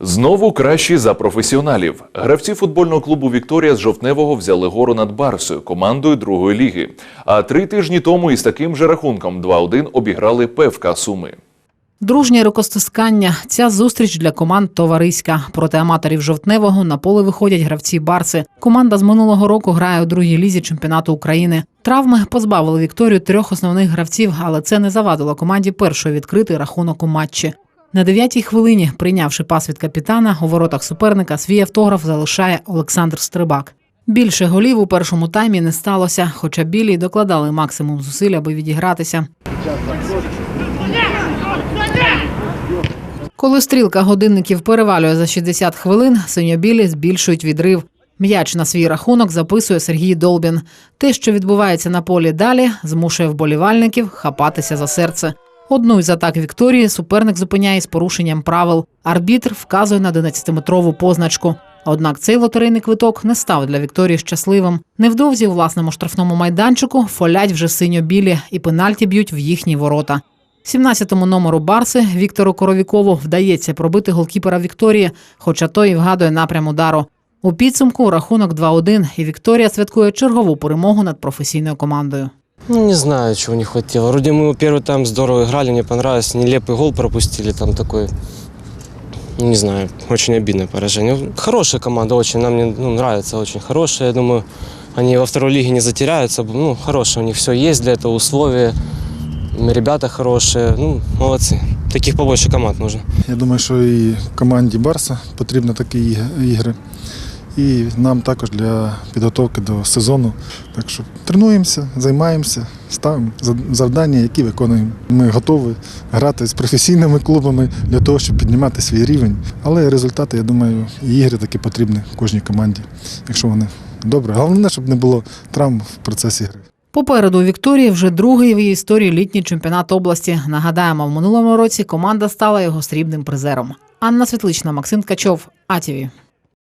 Знову кращі за професіоналів. Гравці футбольного клубу Вікторія з жовтневого взяли гору над Барсою, командою другої ліги. А три тижні тому із таким же рахунком 2-1 обіграли ПФК Суми. Дружнє рукостискання. Ця зустріч для команд товариська. Проти аматорів жовтневого на поле виходять гравці Барси. Команда з минулого року грає у другій лізі чемпіонату України. Травми позбавили Вікторію трьох основних гравців, але це не завадило команді першої відкрити рахунок у матчі. На дев'ятій хвилині, прийнявши пас від капітана, у воротах суперника свій автограф залишає Олександр Стрибак. Більше голів у першому таймі не сталося, хоча білі докладали максимум зусиль, аби відігратися. Коли стрілка годинників перевалює за 60 хвилин, синьо-білі збільшують відрив. М'яч на свій рахунок записує Сергій Долбін. Те, що відбувається на полі далі, змушує вболівальників хапатися за серце. Одну із атак Вікторії суперник зупиняє з порушенням правил. Арбітр вказує на 11-метрову позначку. Однак цей лотерейний квиток не став для Вікторії щасливим. Невдовзі у власному штрафному майданчику фолять вже синьо-білі і пенальті б'ють в їхні ворота. 17-му номеру Барси Віктору Коровікову вдається пробити голкіпера Вікторії, хоча той і вгадує напрям удару. У підсумку рахунок 2-1, і Вікторія святкує чергову перемогу над професійною командою. Ну, не знаю, чего не хватило. Вроде мы первый тайм здорово играли, мне понравилось. Нелепый гол пропустили там такой. ну, Не знаю, очень обидное поражение. Хорошая команда очень, нам мне ну, нравится, очень хорошая. Я думаю, они во второй лиге не затеряются. Ну, хорошая, у них все есть для этого условия. Ребята хорошие, ну, молодцы. Таких побольше команд нужно. Я думаю, що і команді Барса потрібні такі іг- ігри. І нам також для підготовки до сезону. Так що тренуємося, займаємося, ставимо за- завдання, які виконуємо. Ми готові грати з професійними клубами для того, щоб піднімати свій рівень. Але результати, я думаю, і ігри такі потрібні кожній команді, якщо вони добре. Головне, щоб не було травм в процесі гри. Попереду у Вікторії вже другий в її історії літній чемпіонат області. Нагадаємо, в минулому році команда стала його срібним призером. Анна Світлична, Максим Ткачов, АТВ.